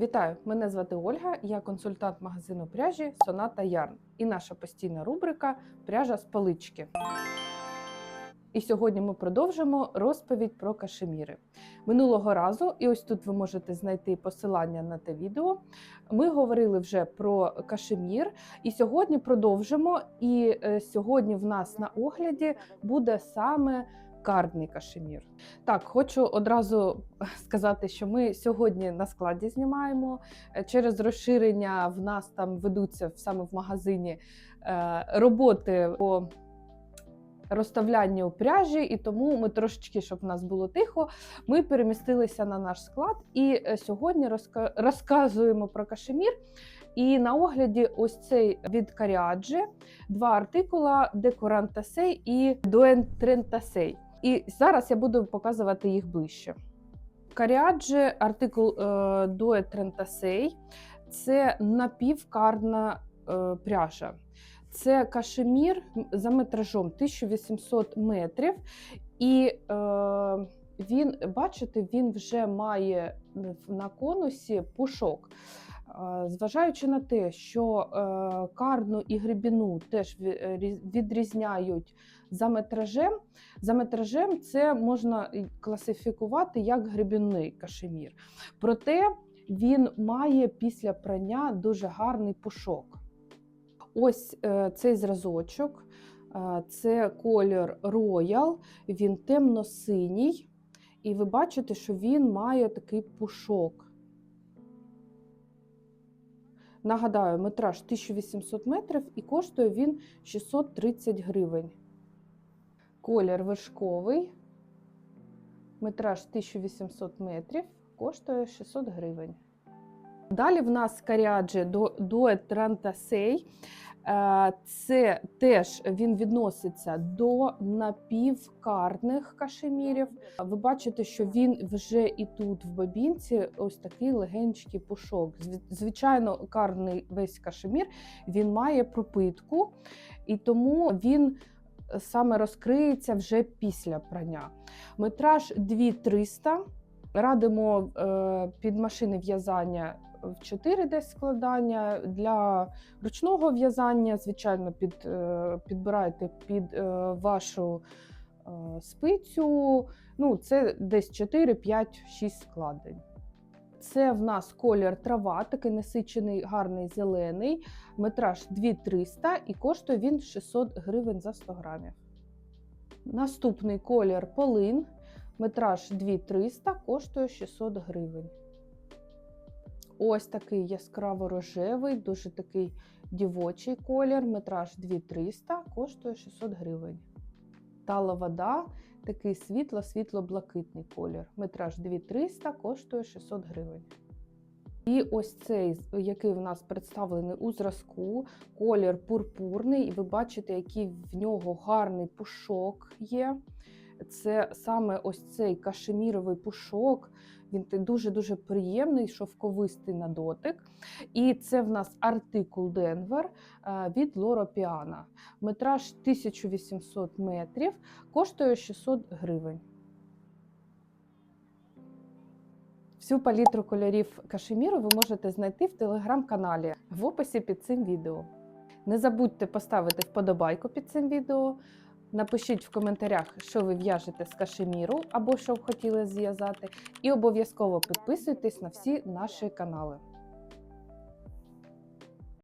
Вітаю! Мене звати Ольга, я консультант магазину пряжі Соната Ярн і наша постійна рубрика Пряжа з полички. І сьогодні ми продовжимо розповідь про кашеміри. Минулого разу, і ось тут ви можете знайти посилання на те відео. Ми говорили вже про кашемір, і сьогодні продовжимо. І е, сьогодні в нас на огляді буде саме кардний кашемір. Так, хочу одразу сказати, що ми сьогодні на складі знімаємо. Е, Через розширення в нас там ведуться саме в магазині е, роботи по розставлянню пряжі, і тому ми трошечки, щоб в нас було тихо, ми перемістилися на наш склад. І е, сьогодні розка- розказуємо про кашемір. І на огляді ось цей від Каріаджі два артикула Декорантасей і Дуентрентасей. І зараз я буду показувати їх ближче. Каріаджі артикул е, Дуетрентасей це напівкарна е, пряжа. Це кашемір за метражом 1800 метрів, і е, він, бачите, він вже має на конусі пушок. Е, Зважаючи на те, що е, карну і грибіну теж е, різ- відрізняють за метражем, за метражем це можна класифікувати як грибінний кашемір. Проте він має після прання дуже гарний пушок. Ось е, цей зразочок, е, це колір Royal, він темно-синій, і ви бачите, що він має такий пушок. Нагадаю, метраж 1800 метрів і коштує він 630 гривень. Колір вершковий, метраж 1800 метрів, коштує 600 гривень. Далі в нас каріаджі до Дует Трантасей. Е, Це теж він відноситься до напівкарних кашемірів. Ви бачите, що він вже і тут в бабінці ось такий легенький пушок. Звичайно, карний весь кашемір він має пропитку, і тому він саме розкриється вже після прання. Метраж 2300. Радимо е, під машини в'язання в 4 десь складання. Для ручного в'язання, звичайно, під, е, підбирайте під е, вашу е, спицю. Ну, це десь 4, 5, 6 складень. Це в нас колір трава, такий насичений, гарний зелений, метраж 2300 і коштує він 600 гривень за 100 грамів. Наступний колір полин, метраж 2300, коштує 600 гривень. Ось такий яскраво рожевий, дуже такий дівочий колір, метраж 2300, коштує 600 гривень. Тала вода, такий світло-світло-блакитний колір, метраж 2300, коштує 600 гривень. І ось цей, який в нас представлений у зразку, колір пурпурний, і ви бачите, який в нього гарний пушок є. Це саме ось цей кашеміровий пушок. Він дуже-дуже приємний, шовковистий на дотик. І це в нас артикул Денвер е, від Лоро Піана. Метраж 1800 метрів, коштує 600 гривень. Всю палітру кольорів кашеміру ви можете знайти в телеграм-каналі в описі під цим відео. Не забудьте поставити вподобайку під цим відео. Напишіть в коментарях, що ви в'яжете з кашеміру або що б хотіли зв'язати. І обов'язково підписуйтесь на всі наші канали.